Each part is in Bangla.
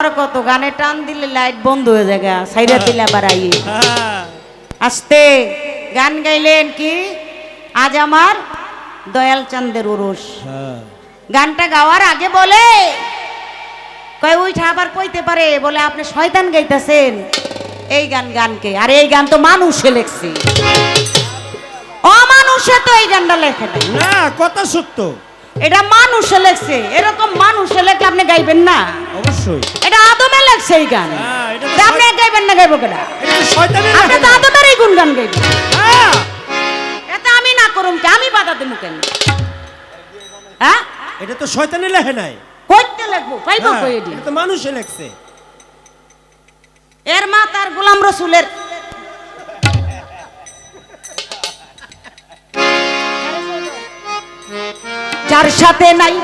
কত গানে টান দিলে লাইট বন্ধ হয়ে যায় সাইরা দিলে আবার আইয়ে। হ্যাঁ। আস্তে গান গাইলেন কি? আজ আমার দয়াল চান্দের হ্যাঁ। গানটা গাওয়ার আগে বলে কয় উইঠা আবার কইতে পারে বলে আপনি শয়তান গাইতেছেন। এই গান গানকে আর এই গান তো মানুষে লেখছে। অমানুষে তো এই গানটা লেখে নাই। না কথা সত্য। এটা মানুষে লেখছে এরকম মানুষে লেখে আপনি গাইবেন না। অবশ্যই। এটা আদমে লেখছে এই গান। হ্যাঁ, আপনি গাইবেন না গাইবো কেনা আপনি তো আদমের এই গুণ গান গাইবেন। হ্যাঁ। এটা আমি না করুম কে আমি বাধা দেবো কেন? হ্যাঁ? এটা তো শয়তানের লেখে নাই। কইতে লাগবো পাইবো হ্যাঁ, কই এটা তো মানুষে লেখছে। এর মা তার গোলাম রসুলের যার সাথে নাই।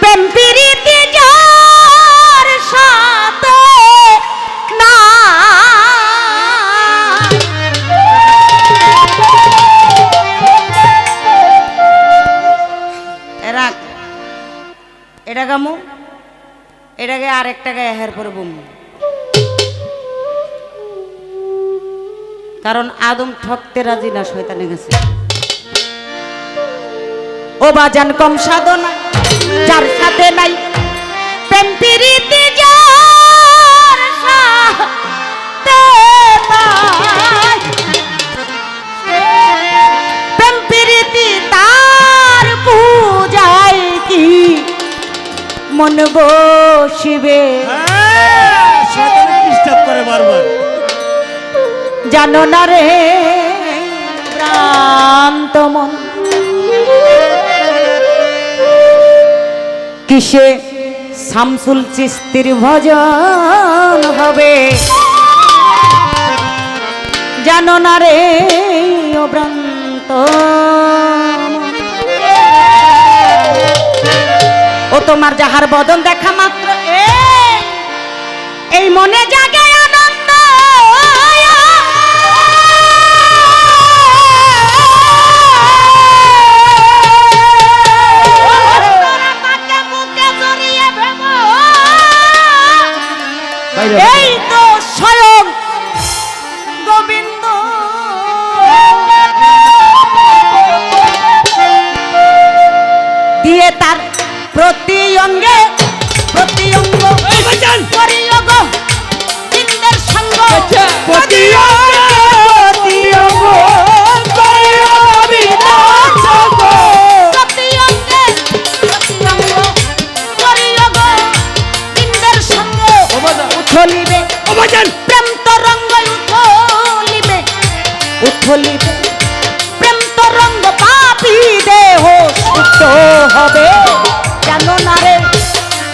প্রেম প্রীতি না রাখ, এটা গামু, এটাকে আরেকটা গায়ে হের করে বুম কারণ আদম ঠকতে রাজি না, শয়তানে গেছে। ও বাজান কম সাধনা যার সাথে নাই প্রেম প্রীতি যার সাথে নাই। প্রেম প্রীতি তার পূজায় কি? মন বসিবে। হ্যাঁ, করে বারবার। জানো না রে ভ্রান্ত মন। কিসে? শামসুল চিস্তির ভজন হবে। জানো না রে, ও ভ্রান্ত ও তোমার যাহার বদন দেখা মাত্র এই মনে জাগে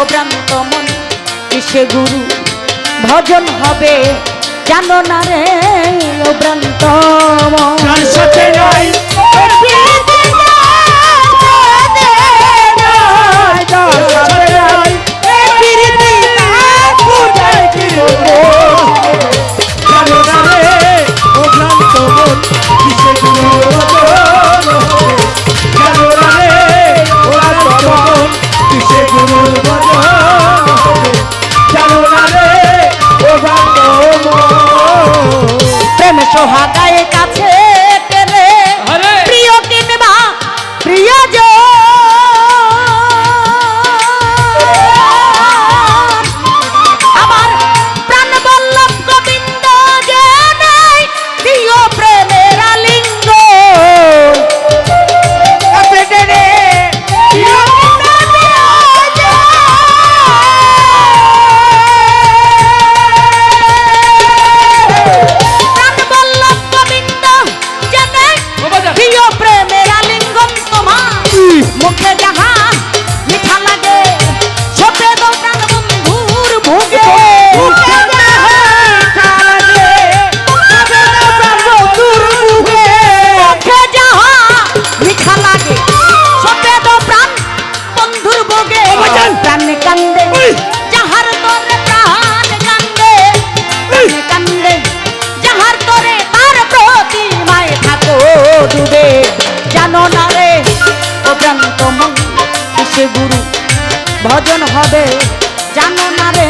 ও ভ্রান্ত মন, কিসে গুরু? ভজন হবে, জানো না রে ও ভ্রান্ত মন সাথে নাই প্রেম গুরু। ভজন হবে জানো না রে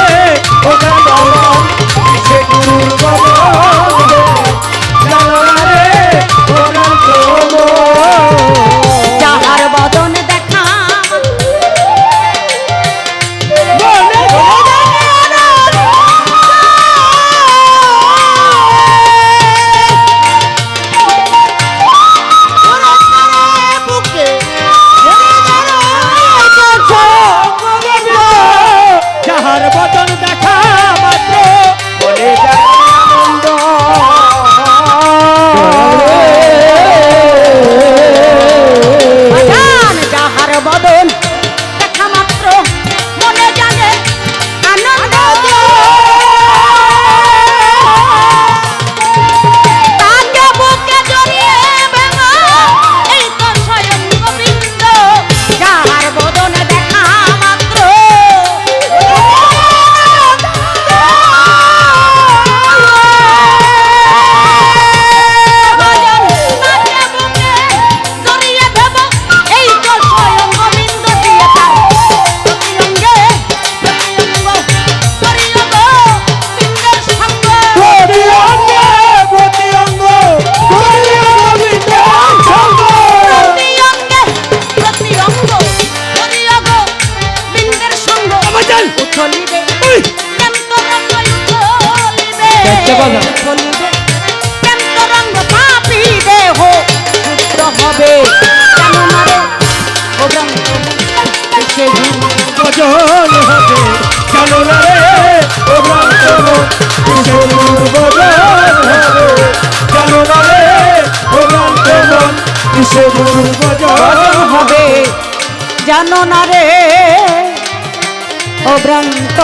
হবে জানো না রে অভ্রান্ত।